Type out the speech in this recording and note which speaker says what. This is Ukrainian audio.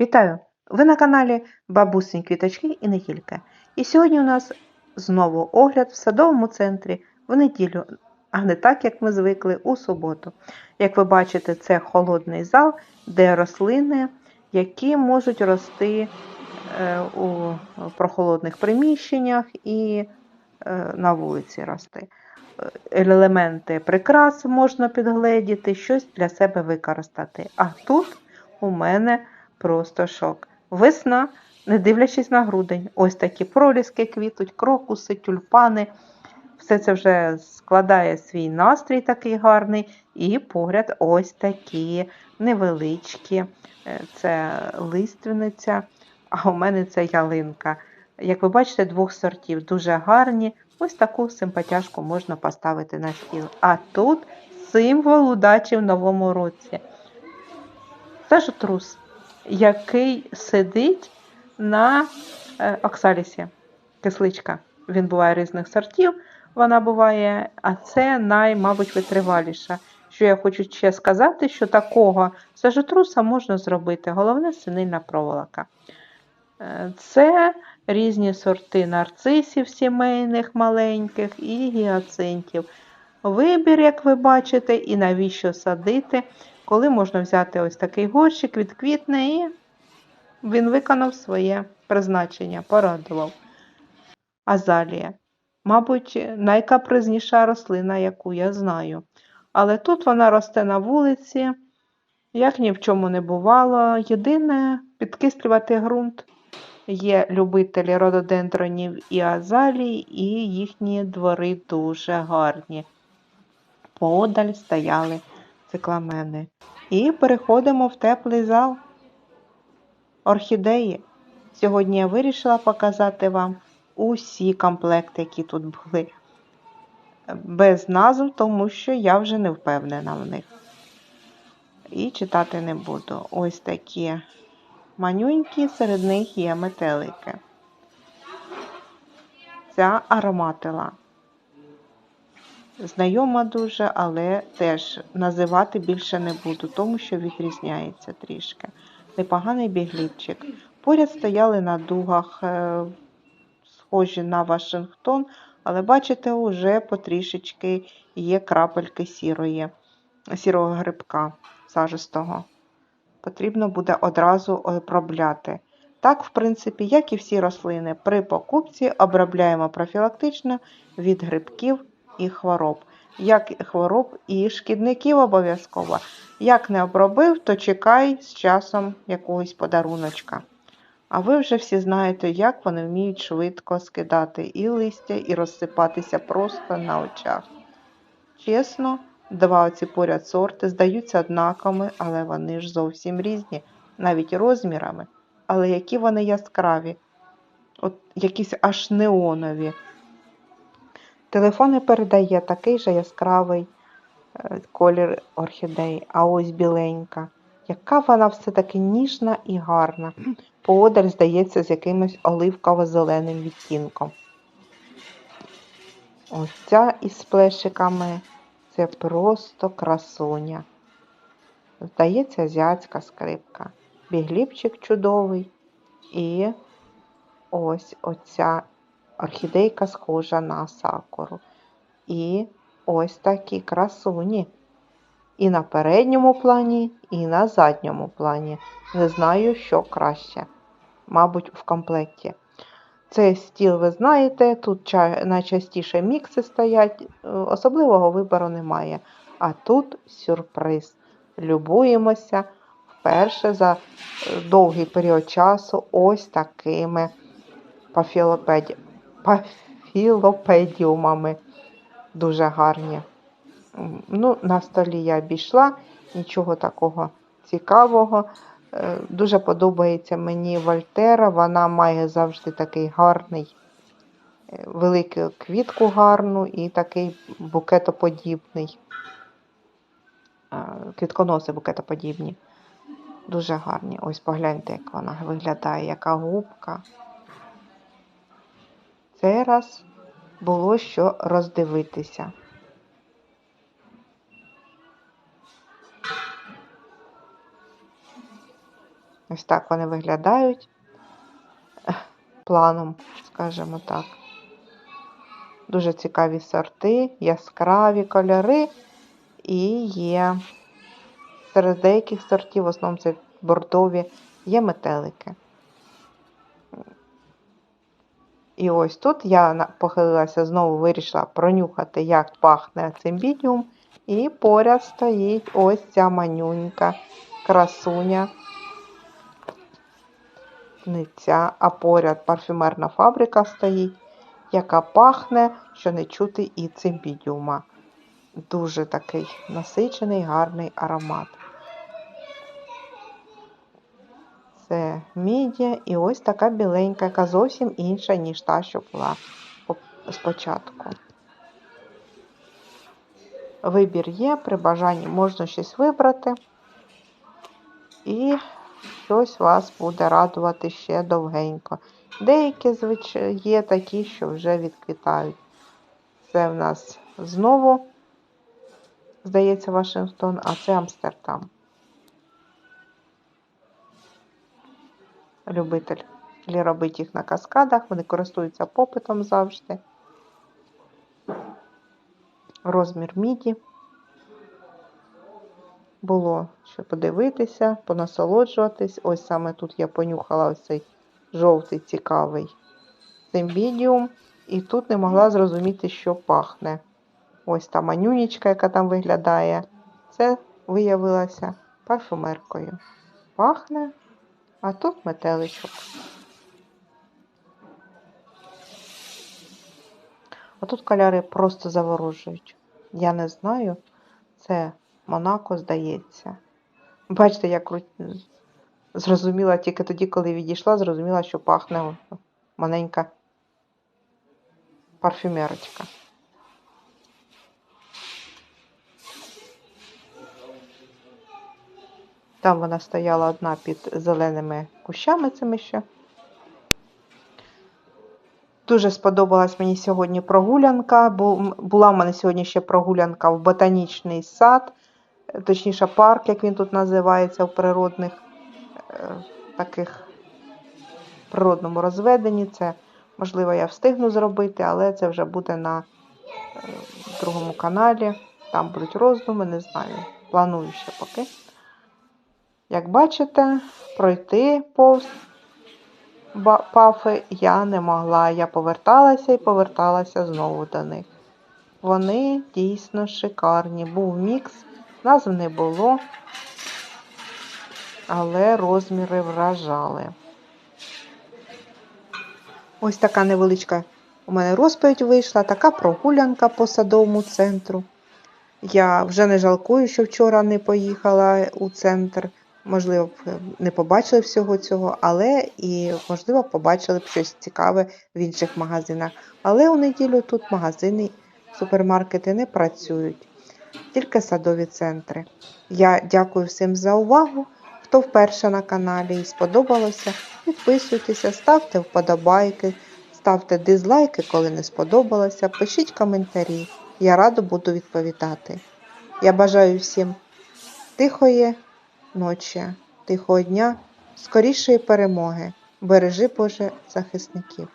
Speaker 1: Вітаю! Ви на каналі Бабусині Квіточки і не тільки. І сьогодні у нас знову огляд в садовому центрі в неділю, а не так, як ми звикли, у суботу. Як ви бачите, це холодний зал, де рослини, які можуть рости е, у прохолодних приміщеннях і е, на вулиці рости. Е, Елементи прикрас можна підгледіти, щось для себе використати. А тут у мене просто шок. Весна, не дивлячись на грудень, ось такі проліски квітуть, крокуси, тюльпани. Все це вже складає свій настрій такий гарний. І поряд ось такі невеличкі. Е, Це лиственниця, а у мене це ялинка. Як ви бачите, двох сортів дуже гарні. Ось таку симпатяшку можна поставити на стіл. А тут символ удачі в новому році. Це ж трус, який сидить на е, оксалісі. Кисличка. Він буває різних сортів, вона буває, а це най, мабуть, витриваліша. Що я хочу ще сказати, що такого сажотруса можна зробити. Головне синильна проволока. Е, Це різні сорти нарцисів сімейних маленьких і гіацинтів. Вибір, як ви бачите, і навіщо садити, коли можна взяти ось такий горщик, відквітне, і він виконав своє призначення, порадував. Азалія. Мабуть, найкапризніша рослина, яку я знаю. Але тут вона росте на вулиці, як ні в чому не бувало. Єдине підкислювати ґрунт. Є любителі рододендронів і азалій, і їхні двори дуже гарні. Подаль стояли цикламени. І переходимо в теплий зал. Орхідеї. Сьогодні я вирішила показати вам усі комплекти, які тут були. Без назв, тому що я вже не впевнена в них. І читати не буду. Ось такі манюнькі, серед них є метелики. Ця ароматила. Знайома дуже, але теж називати більше не буду, тому що відрізняється трішки. Непоганий бігліпчик. Поряд стояли на дугах, е, схожі на Вашингтон, але бачите, уже потрішечки є крапельки сірої, сірого грибка сажистого. Потрібно буде одразу обробляти. Так, в принципі, як і всі рослини, при покупці обробляємо профілактично від грибків і хвороб. Як хвороб і шкідників обов'язково. Як не обробив, то чекай з часом якогось подаруночка. А ви вже всі знаєте, як вони вміють швидко скидати і листя, і розсипатися просто на очах. Чесно, два оці поряд сорти здаються однаковими, але вони ж зовсім різні, навіть розмірами. Але які вони яскраві, от якісь аж неонові. Телефон не передає такий же яскравий е, колір орхідеї, а ось біленька. Яка вона все-таки ніжна і гарна. Поодаль, здається, з якимось оливково-зеленим відтінком. Ось ця із плешиками це просто красуня. Здається, азіатська скрипка. Бігліпчик чудовий. І ось оця орхідейка схожа на сакуру. І ось такі красуні. І на передньому плані, і на задньому плані. Не знаю, що краще. Мабуть, в комплекті. Цей стіл, ви знаєте, тут найчастіше мікси стоять, е, особливого вибору немає. А тут сюрприз. Любуємося вперше за е, довгий період часу ось такими пафілопеді... пафілопедіумами. Дуже гарні. Ну, на столі я обійшла, нічого такого цікавого. Е, Дуже подобається мені Вольтера, вона має завжди такий гарний, е, велику квітку гарну і такий букетоподібний. Е, Квітконоси букетоподібні. Дуже гарні. Ось погляньте, як вона виглядає, яка губка. Цей раз було що роздивитися. Ось так вони виглядають планом, скажімо так. Дуже цікаві сорти, яскраві кольори і є серед деяких сортів, в основному це бордові, є метелики. І ось тут я похилилася, знову вирішила пронюхати, як пахне цимбідіум. І поряд стоїть ось ця манюнька, красуня. Не ця, а поряд парфюмерна фабрика стоїть, яка пахне, що не чути і цимбідіума. Дуже такий насичений, гарний аромат. Це мідія і ось така біленька, яка зовсім інша, ніж та, що була спочатку. Вибір є, при бажанні можна щось вибрати. І щось вас буде радувати ще довгенько. Деякі звич... є такі, що вже відквітають. Це в нас знову, здається, Вашингтон, а це Амстердам. Любитель робить їх на каскадах, вони користуються попитом завжди. Розмір міді. Було що подивитися, понасолоджуватись. Ось саме тут я понюхала ось цей жовтий цікавий цимбідіум. І тут не могла зрозуміти, що пахне. Ось та манюнічка, яка там виглядає. Це виявилося парфумеркою. Пахне, а тут метеличок. А тут кольори просто заворожують. Я не знаю, це Монако, здається. Бачите, я кру... зрозуміла тільки тоді, коли відійшла, зрозуміла, що пахне маленька парфюмерочка. Там вона стояла одна під зеленими кущами цими ще. Дуже сподобалась мені сьогодні прогулянка. Була в мене сьогодні ще прогулянка в ботанічний сад, точніше парк, як він тут називається, в природних е, таких природному розведенні. Це, можливо, я встигну зробити, але це вже буде на е, другому каналі. Там будуть роздуми, не знаю. Планую ще поки. Як бачите, пройти повз пафи я не могла. Я поверталася і поверталася знову до них. Вони дійсно шикарні. Був мікс, назв не було, але розміри вражали. Ось така невеличка у мене розповідь вийшла, така прогулянка по садовому центру. Я вже не жалкую, що вчора не поїхала у центр. Можливо, б не побачили всього цього, але і, можливо, побачили б щось цікаве в інших магазинах. Але у неділю тут магазини, супермаркети не працюють, тільки садові центри. Я дякую всім за увагу. Хто вперше на каналі і сподобалося, підписуйтеся, ставте вподобайки, ставте дизлайки, коли не сподобалося, пишіть коментарі. Я радо буду відповідати. Я бажаю всім тихої ночі, тихого дня, скорішої перемоги. Бережи Боже захисників.